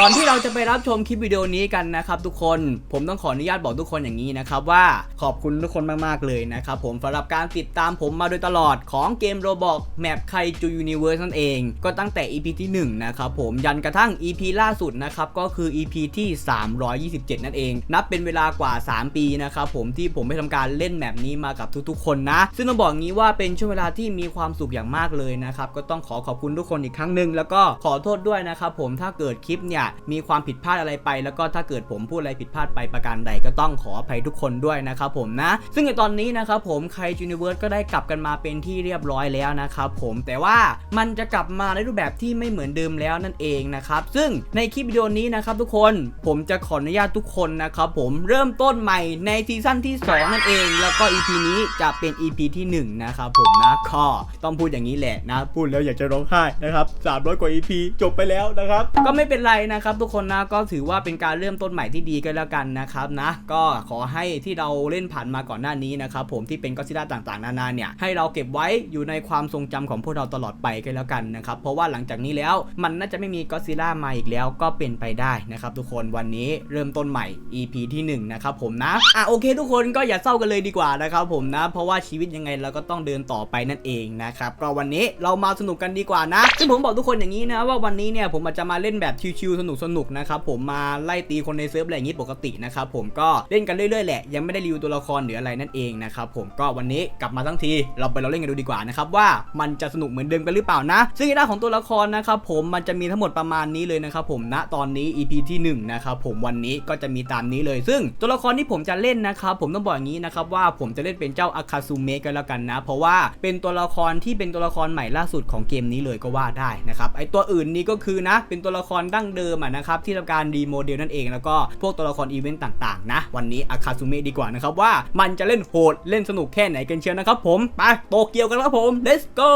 ก่อนที่เราจะไปรับชมคลิปวิดีโอนี้กันนะครับทุกคน ผมต้องขออนุญาตบอกทุกคนอย่างนี้นะครับว่าขอบคุณทุกคนมากๆเลยนะครับผมสำหรับการติดตามผมมาโดยตลอดของเกมโรบอกแมปไคจูยูนิเวิร์สนั่นเอง ก็ตั้งแต่ EP ที่1นะครับผมยันกระทั่ง EP ล่าสุดนะครับก็คือ EP ที่ 327 นั่นเอง นับเป็นเวลากว่า 3 ปีนะครับผมที่ผมได้ทำการเล่นแมปนี้มากับทุกๆ คนนะ ซึ่งต้องบอกงี้ว่าเป็นช่วงเวลาที่มีความสุขอย่างมากเลยนะครับก็ต้องขอขอบคุณทุกคนอีกครั้งหนึ่งแล้วก็ขอโทษด้วยนะครับผมถ้าเกิดคลิปเนี่ยมีความผิดพลาดอะไรไป แล้วก็ถ้าเกิดผมพูดอะไรผิดพลาดไปประการใดก็ต้องขออภัยทุกคนด้วยนะครับผมนะ ซึ่งในตอนนี้นะครับผมไคจูนิเวิร์สก็ได้กลับกันมาเป็นที่เรียบร้อยแล้วนะครับผมแต่ว่ามันจะกลับมาในรูปแบบที่ไม่เหมือนเดิมแล้วนั่นเองนะครับซึ่งในคลิปวิดีโอนี้นะครับทุกคนผมจะขออนุญาตทุกคนนะครับผมเริ่มต้นใหม่ในซีซั่นที่ 2 นั่นเอง แล้วก็ EP นี้จะเป็น EP ที่ 1 นะครับผมนะก็ต้องพูดอย่างนี้แหละนะ พูดแล้วอยากจะร้องไห้นะครับ300 กว่า EP จบไปแล้วนะครับ ก็ไม่เป็นไรนะครับทุกคนนะก็ถือว่าเป็นการเริ่มต้นใหม่ที่ดีกันแล้วกันนะครับนะก็ขอให้ที่เราเล่นผ่านมาก่อนหน้านี้นะครับผมที่เป็นก็ซิล่าต่างๆ นานาเนี่ยให้เราเก็บไว้อยู่ในความทรงจำของพวกเราตลอดไปกันแล้วกันนะครับเพราะว่าหลังจากนี้แล้วมันน่าจะไม่มีก็ซิล่ามาอีกแล้วก็เป็นไปได้นะครับทุกคนวันนี้เริ่มต้นใหม่ EP ที่1นะครับผมนะอะโอเค ทุกคนก็อย่าเศร้ากันเลยดีกว่านะครับผมนะ เพราะว่าชีวิตยังไงเราก็ต้องเดินต่อไปนั่นเองนะครับก็วันนี้เรามาสนุกกันดีกว่านะซึ่งผมบอกทุกคนอย่างนี้นะว่าวันนี้เนี่ยผมอาจจะมาเล่นแบบชิวๆสนุกๆนะครับผมมาไล่ตีคนในเซิร์ฟอะไรอย่างนี้ปกตินะครับผมก็เล่นกันเรื่อยๆแหละยังไม่ได้รีวิวตัวละครหรืออะไรนั่นเองนะครับผมก็วันนี้กลับมาทั้งที เราไปเราเล่นกันดูดีกว่านะครับว่ามันจะสนุกเหมือนเดิมกันหรือเปล่านะ ซึ่งในด้านของตัวละครนะครับผมมันจะมีทั้งหมดประมาณนี้เลยนะครับผมณตอนนี้ EP ที่1นะครับผมวันนี้ก็จะมีตามนี้เลย ซึ่งตัวละครที่ผมจะเล่นนะครับผมต้องบอกอย่างนี้นะครับว่าผมจะเล่นเป็นเจ้าอาคาซูเมะกันแล้วกันนะ เพราะว่าเป็นตัวละครที่เป็นตัวละครใหม่ล่าสุดของเกมนี้เลยก็ว่าได้นะครับไอตัวอื่นนี่ก็คือนะเป็นตัวละครดั้งเดิมอะนะครับที่ทำการรีโมเดลนั่นเองแล้วก็พวกตัวละครอีเวนต์ต่างๆนะวันนี้อาคาซูเมะดีกว่านะครับว่ามันจะเล่นโหดเล่นสนุกแค่ไหนกันเชียวนะครับผมไปโตเกียวกันครับผม let's go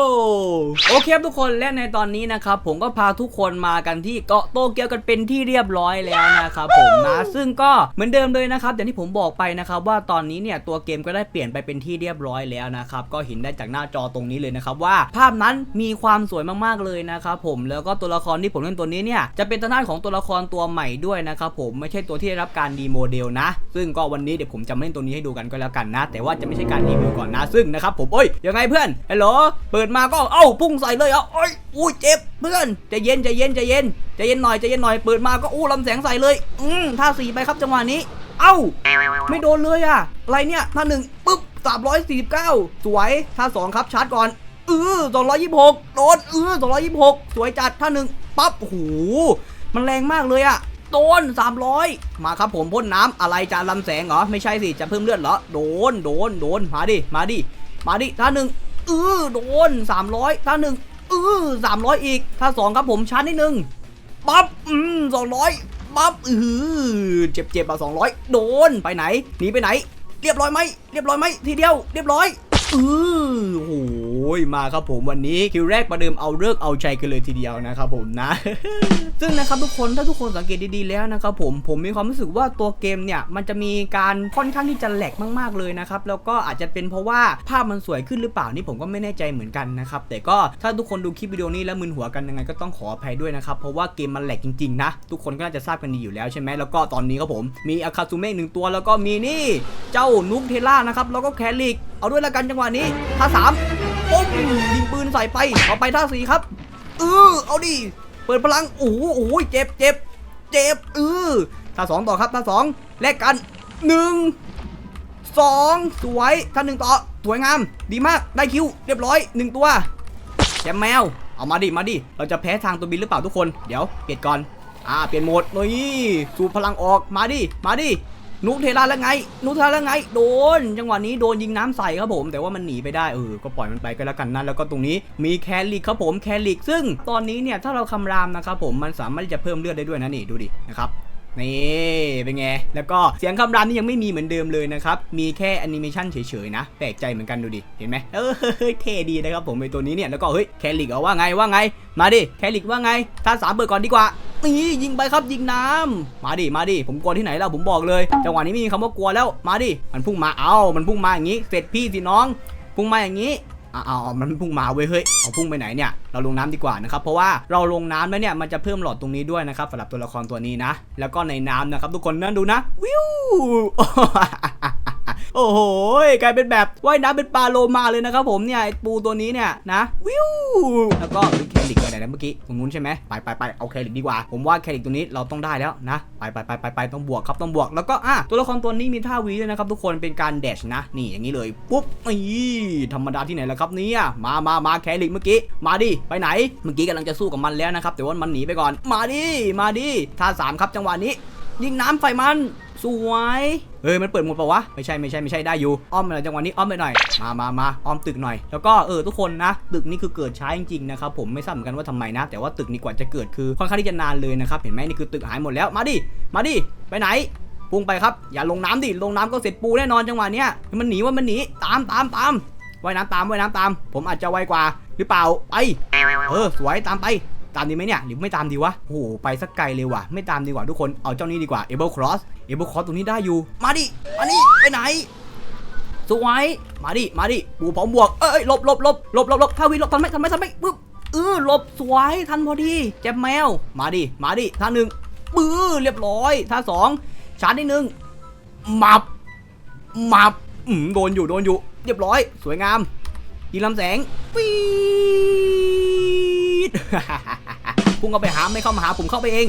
โอเคครับทุกคนและในตอนนี้นะครับผมก็พาทุกคนมากันที่เกาะโตเกียวกันเป็นที่เรียบร้อยแล้วนะครับผมนะซึ่งก็เหมือนเดิมเลยนะครับอย่างที่ผมบอกไปนะครับว่าตอนนี้เนี่ยตัวเกมก็ได้เปลี่ยนไปเป็นที่เรียบร้อยแล้วนะครับก็เห็นได้จากหน้าจอตรงนี้เลยนะครับว่าภาพนั้นมีความสวยมากๆเลยนะครับผมแล้วก็ตัวละครที่ผมเล่นตัวนี้เนี่ยจะเป็นทางด้านของตัวละครตัวใหม่ด้วยนะครับผมไม่ใช่ตัวที่ได้รับการดีโมเดลนะ ซึ่งก็วันนี้เดี๋ยวผมจะเล่นตัวนี้ให้ดูกันก็แล้วกันนะ แต่ว่าจะไม่ใช่การรีวิวก่อนนะซึ่งนะครับผมเอ้ยยังไงเพื่อนฮัลโหลเปิดมาก็เอ้าพุ่งใส่เลยเอ้าโอ้ยอุ้ยเจ็บเพื่อนใจเย็นใจเย็นใจเย็นใจเย็นหน่อยใจเย็นหน่อยเปิดมาก็อู้ลำแสงใส่เลย อืมท่าสี่ไปครับจังหวะนี้ เอ้า ไม่โดนเลยอะอะไรเนี่ยท่าหนึ่งปุ๊บสามร้อยสี่สิบเก้าสวยท่าสองครับชาร์จก่อนเออสองร้อยยี่สิบหกโดนเออสองร้อยยี่สิบหกสวยจัดท่าหนึ่งปั๊บโอ้โห มันแรงมากเลยอะโดน 300 มาครับผมพ่นน้ำอะไรจะลำแสงเหรอ ไม่ใช่สิ จะเพิ่มเลือดเหรอ โดน โดน โดน มาดิ มาดิ มาดิ ท่าหนึ่งเออโดน 300 ท่าหนึ่งเออ300อีก ท่าสองครับผมชาร์จนิดนึงปั๊บ อืมสองร้อยปั๊บ อือเจ็บเจ็บๆอะสองร้อยโดน ไปไหน หนีไปไหน เรียบร้อยไหม เรียบร้อยไหม ทีเดียว เรียบร้อย อือโอ้โหมาครับผมวันนี้คิวแรกประเดิมเอาเลิกเอาใจกันเลยทีเดียวนะครับผมนะ ซึ่งนะครับทุกคนถ้าทุกคนสังเกตดีๆแล้วนะครับผมผมมีความรู้สึกว่าตัวเกมเนี่ยมันจะมีการค่อนข้างที่จะแหลกมากๆเลยนะครับแล้วก็อาจจะเป็นเพราะว่าภาพมันสวยขึ้นหรือเปล่านี่ผมก็ไม่แน่ใจเหมือนกันนะครับแต่ก็ถ้าทุกคนดูคลิปวิดีโอนี้แล้วมึนหัวกันยังไงก็ต้องขออภัยด้วยนะครับเพราะว่าเกมมันแหลกจริงๆนะทุกคนก็น่าจะทราบกันดีอยู่แล้วใช่ไหมแล้วก็ตอนนี้ครับผมมีอาคาซูเมะหนึ่งตัว แล้วก็มีนี่เจ้านุกเทล่านะครับแล้วก็แคลิก เอาด้วยละกันจังหวะนี้ท่าสามปุ๊บยิงปืนใส่ไปเอาไปท่าสี่ครับเออเอาดิเปิดพลังโอ้โหโอ้โหเจ็บเจ็บเจ็บเออท่าสองต่อครับท่าสองแลกกันหนึ่งสองสวยท่าหนึ่งต่อสวยงาม ดีมากได้คิวเรียบร้อยหนึ่งตัวแชมแมวเอามาดิมาดิเราจะแพ้ทางตัวบินหรือเปล่าทุกคนเดี๋ยวเปลี่ยนก่อนอ่าเปลี่ยนโหมดนี่สูบพลังออกมาดิมาดิ นุกเทล่าแล้วไง นุกเทล่าแล้วไง โดน จังหวะนี้โดนยิงน้ำใส่ครับผม แต่ว่ามันหนีไปได้ เออ ก็ปล่อยมันไปก็แล้วกันนะ แล้วก็ตรงนี้มีแคลิกครับผม แคลิก ซึ่งตอนนี้เนี่ย ถ้าเราคำรามนะครับผม มันสามารถที่จะเพิ่มเลือดได้ด้วยนะนี่ ดูดิ นะครับนี่เป็นไง แล้วก็เสียงคำรามนี่ยังไม่มีเหมือนเดิมเลยนะครับ มีแค่แอนิเมชันเฉยๆนะ แปลกใจเหมือนกันดูดิ เห็นไหมเออเฮ้ยเท่ดีนะครับผมไอตัวนี้เนี่ย แล้วก็เฮ้ย แคลิกเอาว่าไงว่าไง มาดิ แคลิกว่าไงถ้าสามเปิดก่อนดีกว่า นี่ยิงไปครับยิงน้ำมาดิมาดิผมกลัวที่ไหนแล้วผมบอกเลยจังหวะนี้ไม่มีคำว่ากลัวแล้วมาดิมันพุ่งมาเอ้ามันพุ่งมาอย่างนี้เสร็จพี่สิน้อง พุ่งมาอย่างนี้อ้าวๆมันพุ่งมาเว้ย เฮ้ย เอาพุ่งไปไหนเนี่ย เราลงน้ำดีกว่านะครับ เพราะว่าเราลงน้ำแล้วเนี่ย มันจะเพิ่มหลอดตรงนี้ด้วยนะครับสำหรับตัวละครตัวนี้นะ แล้วก็ในน้ำนะครับทุกคนนั่นดูนะ วิว โอ้โหกลายเป็นแบบว่ายน้ำเป็นปลาโลมาเลยนะครับผมเนี่ยไอปูตัวนี้เนี่ยนะวิวแล้วก็เฮ้ยแคลิกไปไหนนะเมื่อกี้ตรงนู้นใช่ไหมไปไปไปเอาแคลิกดีกว่า ผมว่าแคลิกตัวนี้เราต้องได้แล้วนะไปไปไปไปไปต้องบวกครับต้องบวกแล้วก็อะตัวละครตัวนี้มีท่าวีด้วยนะครับทุกคนเป็นการแดชนะ นี่อย่างนี้เลยปุ๊บนี่ธรรมดาที่ไหนล้วครับเนี่ยมามามาแคลิกเมื่อกี้มาดิไปไหนเมื่อกี้กำลังจะสู้กับมันแล้วนะครับแต่ว่ามันหนีไปก่อนมาดิมาดิท่าสามครับจังหวะนี้ยิงน้ำใส่มัน สวย เฮ้ยมันเปิดหมดปะวะ ไม่ใช่ไม่ใช่ไม่ใช่ได้อยู่ อ้อมไปหน่อยจังหวะนี้อ้อมไปหน่อย มามามาอ้อมตึกหน่อย แล้วก็เออทุกคนนะ ตึกนี้คือเกิดช้าจริงๆนะครับผมไม่ทราบเหมือนกันว่าทำไมนะ แต่ว่าตึกนี้กว่าจะเกิดคือค่อนข้างที่จะนานเลยนะครับ เห็นไหมนี่คือตึกหายหมดแล้ว มาดิ มาดิ ไปไหนพุ่งไปครับ อย่าลงน้ำดิ ลงน้ำก็เสร็จปูแน่นอนจังหวะเนี้ยมันหนีว่ามันหนี ตามตามตามว่ายน้ำตามว่ายน้ำตาม ผมอาจจะไวกว่าหรือเปล่า ไป เออ สวยตามไป ตามดีไหมเนี่ยหรือไม่ตามดีวะโอ้โหไปสักไกลเลยว่ะ ไม่ตามดีกว่าทุกคนเอาเจ้านี้ดีกว่า Able Cross Able Cross ตรงนี้ได้อยู่ มาดิมาดิไปไหนสวยมาดิมาดิปูพร้อมบวกเอ้ยหลบหลบหลบหลบหลบหลบถ้าวินหลบทันไหมทันไหมทันไหมปึ๊บเออหลบสวยทันพอดีแจ็บแมว มาดิมาดิท่าหนึ่งปื้อเรียบร้อยท่าสองชาร์จนิดนึงมับมับอืมโดนอยู่โดนอยู่ เรียบร้อย สวยงามยิงลำแสงปี๊ พุ่งเข้าไปหาไม่เข้ามาหาผมเข้าไปเอง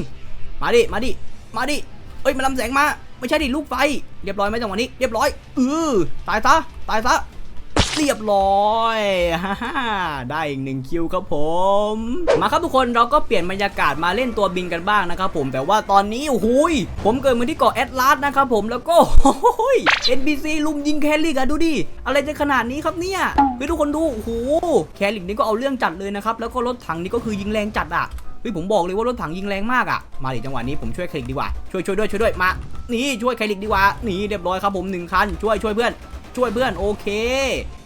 มาดิ มาดิ มาดิ เอ้ยมันลำแสงมา ไม่ใช่ดิลูกไฟ เรียบร้อยไหมจังหวะนี้ เรียบร้อยเออตายซะ ตายซะ เรียบร้อยฮ่าได้อีกหนึ่งคิวครับผม มาครับทุกคนเราก็เปลี่ยนบรรยากาศมาเล่นตัวบินกันบ้างนะครับผมแต่ว่าตอนนี้โอ้โหยผมเกิดมาที่เกาะแอตลาสนะครับผมแล้วก็โอ้ย NBC ลุมยิงแคลริกอะดูดิอะไรจะขนาดนี้ครับเนี่ยเฮ้ยทุกคนดูโอ้โหแคลริกนี่ก็เอาเรื่องจัดเลยนะครับแล้วก็รถถังนี่ก็คือยิงแรงจัดอะเฮ้ยผมบอกเลยว่ารถถังยิงแรงมากอะมาดิจังหวะนี้ผมช่วยแคลริกดีกว่า ช่วยช่วยด้วยช่วยด้วย มา นี่ช่วยแคลริกดีกว่า นี่เรียบร้อยครับผมหนึ่งคัน ช่วยช่วยเพื่อน ช่วยเพื่อนโอเค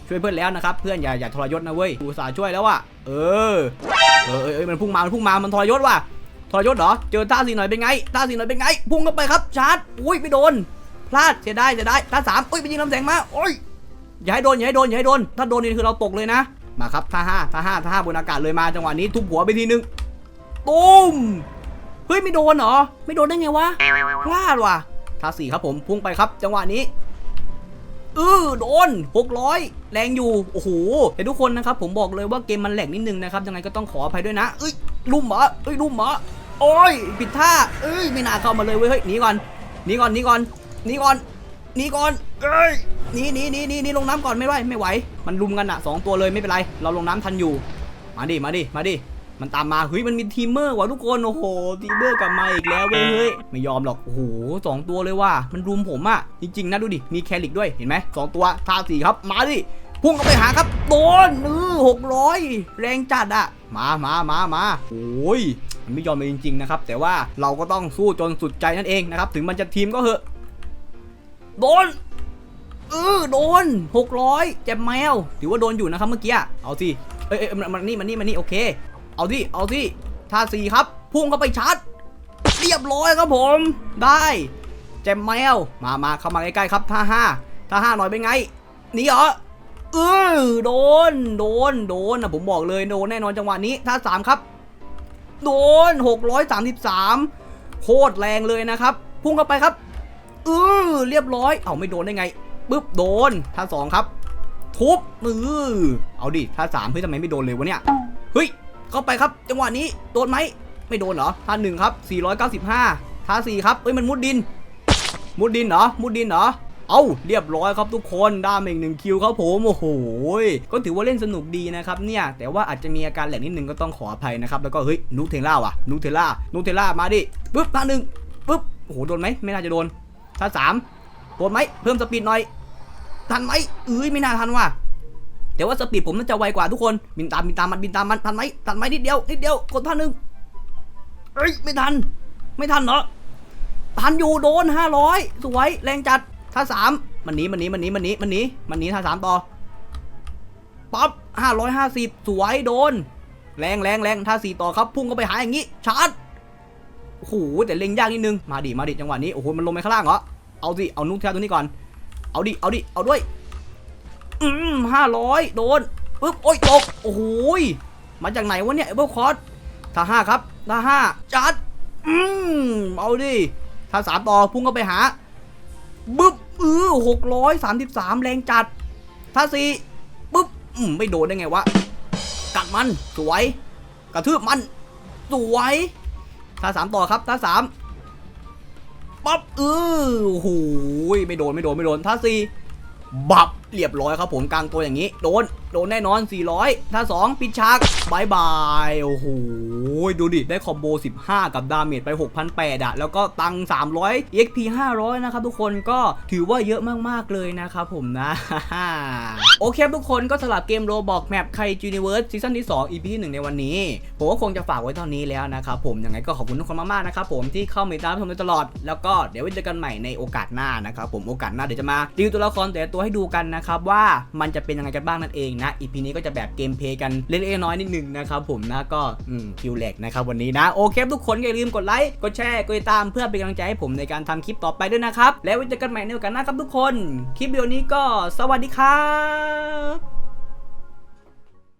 ช่วยเพื่อนแล้วนะครับ เพื่อนอย่าอย่าทรยศนะเว้ยอุตส่าห์ช่วยแล้วว่ะเออเออเออเออมันพุ่งมามันพุ่งมามันทรยศว่ะทรยศเหรอเจอท่าสีหน่อยเป็นไงท่าสีหน่อยเป็นไง พุ่งเข้าไปครับชาร์จอุ้ยไม่โดน พลาดเสียดายเสียดายท่าสามอุ้ยไปยิงลำแสงมาโอ้ยอย่าให้โดนอย่าให้โดนอย่าให้โดน ถ้าโดนนี่คือเราตกเลยนะมาครับท่าห้าท่าห้าท่าห้าบนอากาศเลยมาจังหวะนี้ทุบหัวไปทีนึงตุ้มเฮ้ยไม่โดนเหรอไม่โดนได้ไงวะพลาดว่ะท่าสี่ครับผมพุ่งไปครับ จังหวะนี้ เออโดน 600 แรงอยู่ โอ้โหแต่ทุกคนนะครับผมบอกเลยว่าเกมมันแหลกนิดนึงนะครับยังไงก็ต้องขออภัยด้วยนะ เอ้ยลุ่มเหรอเอ้ยลุ่มเหรอโอ้ยผิดท่า เอ้ยไม่น่าเข้ามาเลยเว้ยเฮ้ยหนีก่อนหนีก่อนหนีก่อนหนีก่อนหนีก่อนเอ้ยหนีหนีหนีหนีหนีลงน้ำก่อนไม่ไหวไม่ไหว มันลุมกันอะสองตัวเลยไม่เป็นไร เราลงน้ำทันอยู่ มาดิมาดิมาดิ มันตามมาเฮ้ยมันมีทีมเมอร์ว่ะทุกคนโอ้โหทีมเมอร์กลับมาอีกแล้วเว้ยเฮ้ยไม่ยอมหรอกโอ้โหสองตัวเลยว่ะมันรุมผมอะจริงๆนะดูดิมีแคลิกด้วยเห็นไหมสองตัวท่าสี่ครับมาดิพุ่งเข้าไปหาครับโดนเออหกร้อยแรงจัดอะมามามามาโอ้ยมันไม่ยอมเลยจริงๆนะครับแต่ว่าเราก็ต้องสู้จนสุดใจนั่นเองนะครับถึงมันจะทีมก็เหอะโดนเออโดนหกร้อยเจ็บแมวถือว่าโดนอยู่นะครับเมื่อกี้อะเอาสิเอ้ยเอ้ยมันมันนี่มันนี่มันนี่โอเค เอาสิเอาสิท่าสี่ครับ พุ่งเข้าไปชาร์จเรียบร้อยครับผม ได้แจมแมวมามาเข้ามาใกล้ๆครับท่าห้าท่าห้าหน่อยเป็นไงหนี่เหรอเออโดน โดน โดนนะผมบอกเลยโดนแน่นอนจังหวะนี้ท่าสามครับ โดน 633 โคตรแรงเลยนะครับ พุ่งเข้าไปครับเออเรียบร้อย เอาไม่โดนได้ไงปึ๊บโดนท่าสองครับ ทุบมือเอาดิท่าสามเฮ้ยทำไมไม่โดนเลยวะเนี่ยเฮ้ย เข้าไปครับ จังหวะนี้โดนไหมไม่โดนเหรอท่าหนึ่งครับ495ท่าสี่ครับเอ้ยมันมุดดิน มุดดินเหรอมุดดินเหรอเอาเรียบร้อยครับทุกคนด้มาอีกหนึ่งคิวครับผมโอ้โหก็ถือว่าเล่นสนุกดีนะครับเนี่ยแต่ว่าอาจจะมีอาการแหลกนิดนึงก็ต้องขออภัยนะครับแล้วก็เฮ้ยนูเทล่าว่ะนูเทล่านูเทลล่ามาดิปึ๊บท่าหนึ่งปึ๊บโอ้โหโดนไหมไม่น่าจะโดนท่าสามโดนไหมเพิ่มสปีดหน่อยทันไหมเอ้ยไม่น่าทันว่ะ แต่ว่าสปีดผมน่าจะไวกว่าทุกคนบินตามบินตามมันบินตามมันทันไหมทันไหมนิดเดียวนิดเดียวกดท่าหนึ่งเอ้ยไม่ทัน ไม่ทันเหรอทันอยู่โดนห้าร้อยสวยแรงจัดท่าสามมันหนีมันหนีมันหนีมันหนีมันหนีมันหนีท่าสามต่อป๊อปห้าร้อยห้าสิบสวยโดน แรงแรงแรงท่าสี่ต่อครับพุ่งเข้าไปหาอย่างนี้ชาร์จโอ้โหแต่เล็งยากนิดนึงมาดิมาดิจังหวะนี้โอ้โหมันลงไปข้างล่างเหรอเอาสิเอานุ๊กแท้ตัวนี้ก่อนเอาดิเอาดิเอาด้วย อืมห้าร้อยโดนปึ๊บโอ้ยตกโอ้โหยมาจากไหนวะเนี่ยเอเบิลคอร์สท่าห้าครับท่าห้าจัดอืมเอาดิท่าสามต่อพุ่งเข้าไปหาบึ๊บเออหกร้อยสามสิบสามแรงจัดท่าสี่ปึ๊บอืมไม่โดนได้ไงวะกัดมันสวย กระทืบมันสวยท่าสามต่อครับท่าสามปั๊บเออโอ้โหไม่โดนไม่โดนไม่โดนท่าสี่บับ เรียบร้อยครับผมกลางตัวอย่างนี้ โดน โดนแน่นอน 400ท่า2 ปิดฉากบายบาย โอ้โห ดูดิ ได้คอมโบ 15 กับดาเมจไป 6,800อะแล้วก็ตัง 300 EXP 500 นะครับทุกคนก็ถือว่าเยอะมาก ๆ เลยนะครับผมนะ โอเคทุกคนก็สลับเกมโรบอกแมปไคจูนิเวิร์สซีซั่นที่ 2 EP ที่1ในวันนี้ ผมก็คงจะฝากไว้เท่านี้แล้วนะครับผม ยังไงก็ขอบคุณทุกคนมาก ๆ นะครับผมที่เข้ามาติดตามชมตลอด แล้วก็เดี๋ยวไว้เจอกันใหม่ในโอกาสหน้านะครับผม โอกาสหน้าเดี๋ยวจะมารีวิวตัวละครแต่ละตัวให้ดูกันนะครับว่ามันจะเป็นยังไงกันบ้างนั่นเองนะ อีพีนี้ก็จะแบบเกมเพลย์กันเล็กๆน้อยนิดนึงนะครับผมนะก็อืมคิวแลกนะครับวันนี้นะ โอเคทุกคนอย่าลืมกดไลค์กดแชร์กดติดตามเพื่อเป็นกำลังใจให้ผมในการทำคลิปต่อไปด้วยนะครับ แล้วไว้เจอกันใหม่ในโอกาสหน้าครับทุกคน คลิปวิดีโอนี้ก็สวัสดีครับ